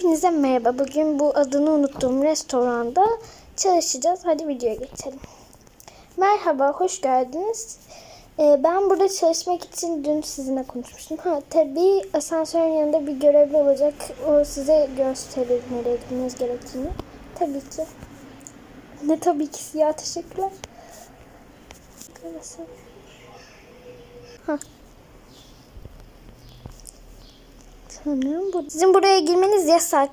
Hepinize merhaba. Bugün bu adını unuttuğum restoranda çalışacağız. Hadi videoya geçelim. Merhaba, hoş geldiniz. Ee, ben burada çalışmak için dün sizinle konuşmuştum. Ha, tabii asansörün yanında bir görevli olacak. O size gösterir nereye gitmeniz gerektiğini. Tabii ki. Ne tabii ki siyah teşekkürler. Ha. Sanırım. Sizin buraya girmeniz yasak.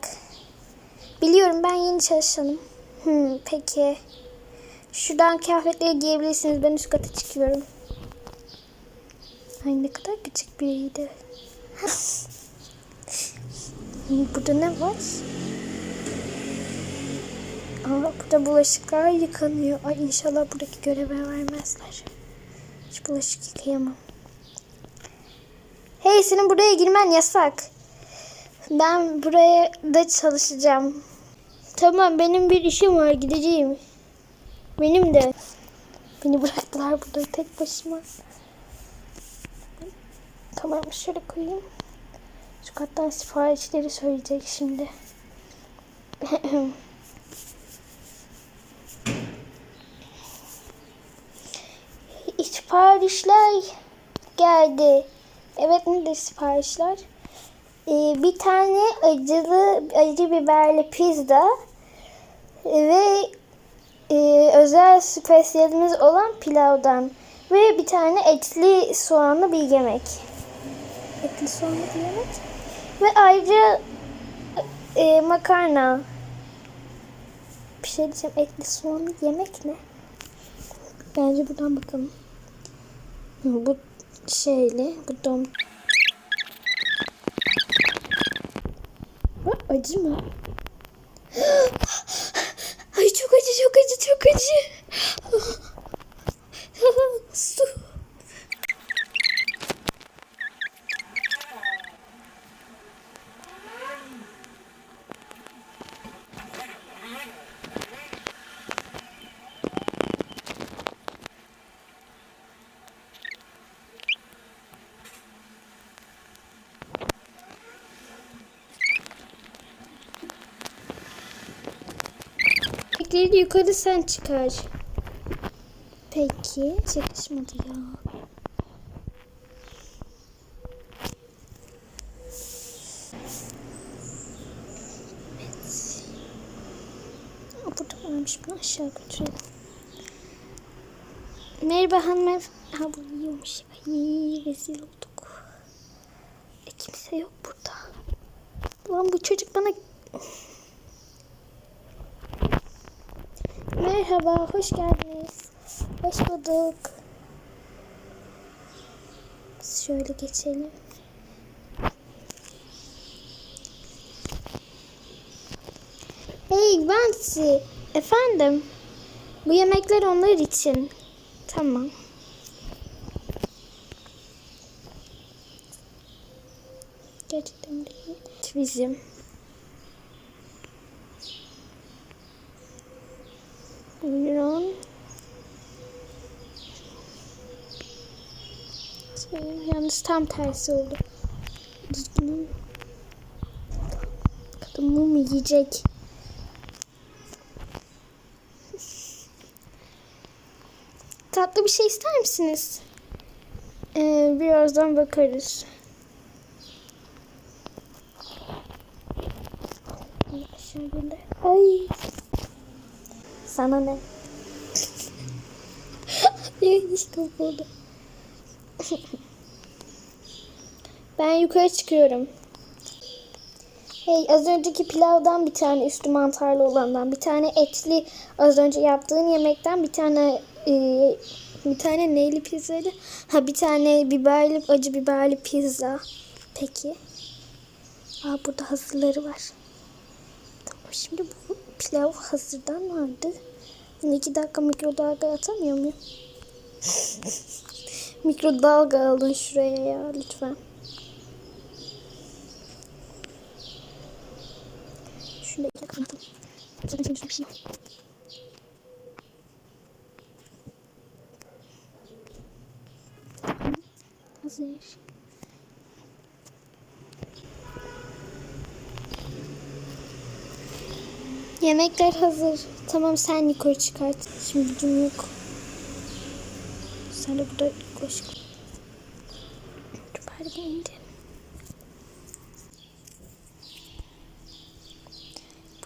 Biliyorum ben yeni çalışanım. Hmm, peki. Şuradan kıyafetleri giyebilirsiniz. Ben üst kata çıkıyorum. Ay ne kadar küçük biriydi. Burada ne var? Aa, burada bulaşıklar yıkanıyor. Ay inşallah buradaki göreve vermezler. Hiç bulaşık yıkayamam. Hey senin buraya girmen yasak. Ben buraya da çalışacağım. Tamam benim bir işim var gideceğim. Benim de. Beni bıraktılar burada tek başıma. Tamam şöyle koyayım. Şu kattan siparişleri söyleyecek şimdi. siparişler geldi. Evet nedir siparişler? Ee, bir tane acılı acı biberli pizza ve e, özel spesiyelimiz olan pilavdan ve bir tane etli soğanlı bir yemek. Etli soğanlı bir yemek. Ve ayrıca e, makarna. Bir şey diyeceğim. Etli soğanlı yemek ne? Bence buradan bakalım. Bu şeyli, bu dom. Ha, acı mı? Ay çok acı, çok acı, çok acı. Su. Bekleri yukarı sen çıkar. Peki. Çalışmadı ya. Evet. Burada varmış. Bunu aşağı götürelim. Merhaba hanımefendi. Ha bu iyiymiş. Ay rezil olduk. E, kimse yok burada. Lan bu çocuk bana Merhaba, hoş geldiniz. Hoş bulduk. Şöyle geçelim. Hey Vansi, efendim. Bu yemekler onlar için. Tamam. Gerçekten değil. Bizim. Buyurun. Yalnız tam tersi oldu. Düzgünüm. Kadın mum yiyecek. Tatlı bir şey ister misiniz? Ee, birazdan bakarız. Şöyle. Ay. Sana ne? Hiç oldu. ben yukarı çıkıyorum. Hey az önceki pilavdan bir tane üstü mantarlı olandan bir tane etli az önce yaptığın yemekten bir tane e, bir tane neyli pizzaydı? Ha bir tane biberli acı biberli pizza. Peki. Aa burada hazırları var. Tamam şimdi bu pilav hazırdan vardı. Bunu iki dakika mikrodalga atamıyor muyum? mikrodalga alın şuraya ya lütfen. Şunu da iki dakika atalım. Şey. Hazır. Yemekler hazır. Tamam sen yukarı çıkart. Şimdi gücüm yok. Sen de burada koş. Dur indi.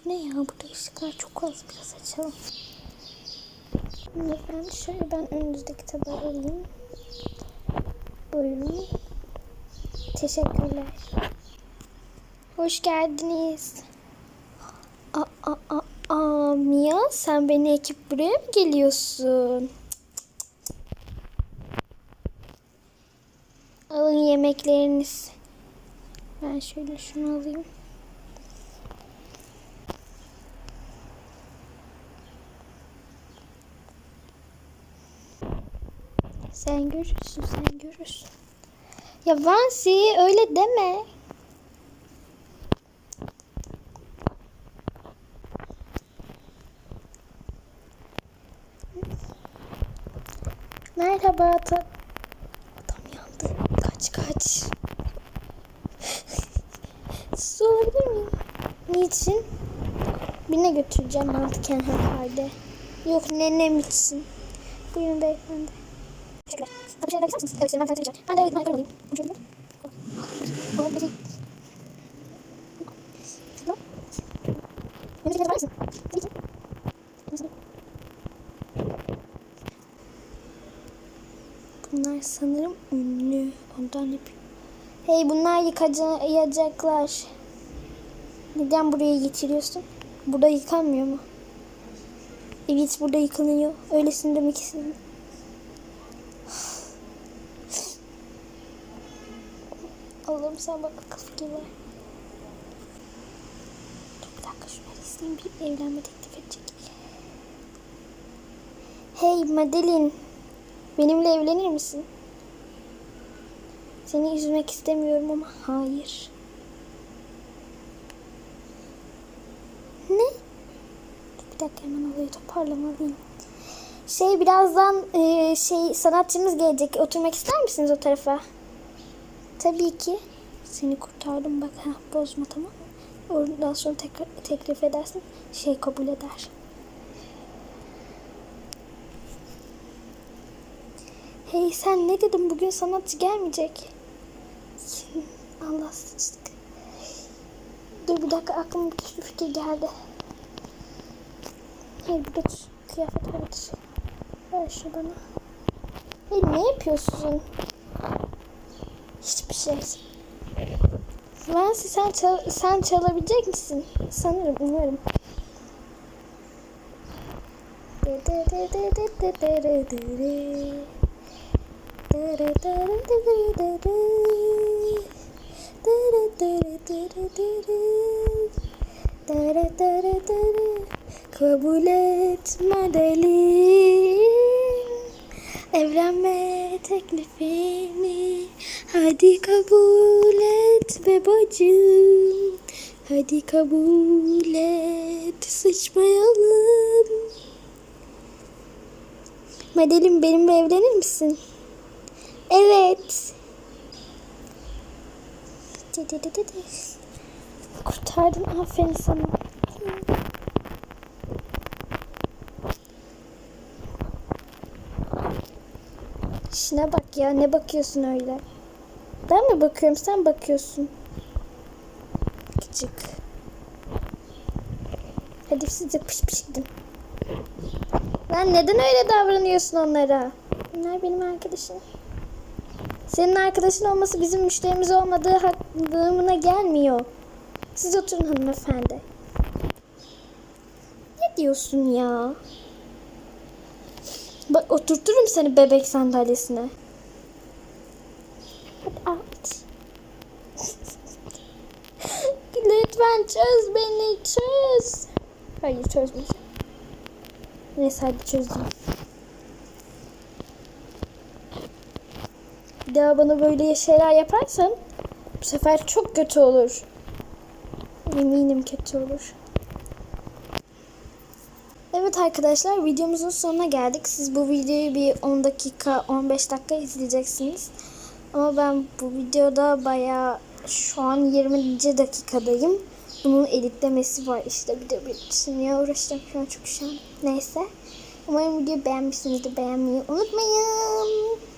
Bu ne ya? Burada ışıklar çok az. Biraz açalım. Ben şöyle ben önünüzdeki tabağı alayım. Buyurun. Teşekkürler. Hoş geldiniz. Aa, aa, aa, Mia sen beni ekip buraya mı geliyorsun? Alın yemekleriniz. Ben şöyle şunu alayım. Sen görürsün, sen görürsün. Ya Vansi öyle deme. Merhaba ta... Adam yandı. Kaç kaç. Su alabilir miyim? Niçin? Birine götüreceğim mantıken herhalde. Yok nenem için. Buyurun beyefendi. Teşekkürler. Bir şeyler ister misiniz? Evet, ben sana Ben de ben alayım. Şöyle. O bir şey. Şurada. Önce bir var mısın? Tabii ki. Nasıl? Bunlar sanırım ünlü. Ondan yapıyor. Hey bunlar yıkayacaklar. Neden buraya getiriyorsun? Burada yıkanmıyor mu? Evet burada yıkanıyor. Öylesin demek istedim. Allah'ım sen bak akıl fikir ver. Dur bir dakika şunları isteyeyim. Bir evlenme teklif edecek. Hey Madeline. Benimle evlenir misin? Seni üzmek istemiyorum ama hayır. Ne? Bir dakika hemen olayı toparlamalıyım. Şey birazdan e, şey sanatçımız gelecek. Oturmak ister misiniz o tarafa? Tabii ki. Seni kurtardım bak. Heh, bozma tamam mı? Ondan sonra tekrar teklif edersin. Şey kabul eder. Hey sen ne dedin? Bugün sanatçı gelmeyecek. Allah sıçtık. Dur bir dakika aklıma bir fikir geldi. Burada tut. kıyafet evet. Ver şu bana. Hey ne yapıyorsun? Hiçbir şey. Nancy sen, çal sen çalabilecek misin? Sanırım, umarım. Kabul et Madeline Evlenme teklifini Hadi kabul et be bacım. Hadi kabul et sıçmayalım. Madeline benimle evlenir misin? Evet. Kurtardın aferin sana. İşine bak ya ne bakıyorsun öyle? Ben mi bakıyorum sen bakıyorsun. Küçük. Hadi siz de pış pış gidin. Lan neden öyle davranıyorsun onlara? Bunlar benim arkadaşım. Senin arkadaşın olması bizim müşterimiz olmadığı anlamına gelmiyor. Siz oturun hanımefendi. Ne diyorsun ya? Bak oturturum seni bebek sandalyesine. Hadi at. Lütfen çöz beni çöz. Hayır çözmeyeceğim. Neyse hadi çözeyim. Daha bana böyle şeyler yaparsan bu sefer çok kötü olur. Eminim kötü olur. Evet arkadaşlar videomuzun sonuna geldik. Siz bu videoyu bir 10 dakika 15 dakika izleyeceksiniz. Ama ben bu videoda bayağı şu an 20. dakikadayım. bunun editlemesi var işte bir de bir niye uğraşacağım şu an çok üşendim. Neyse. Umarım videoyu beğenmişsinizdir. Beğenmeyi unutmayın.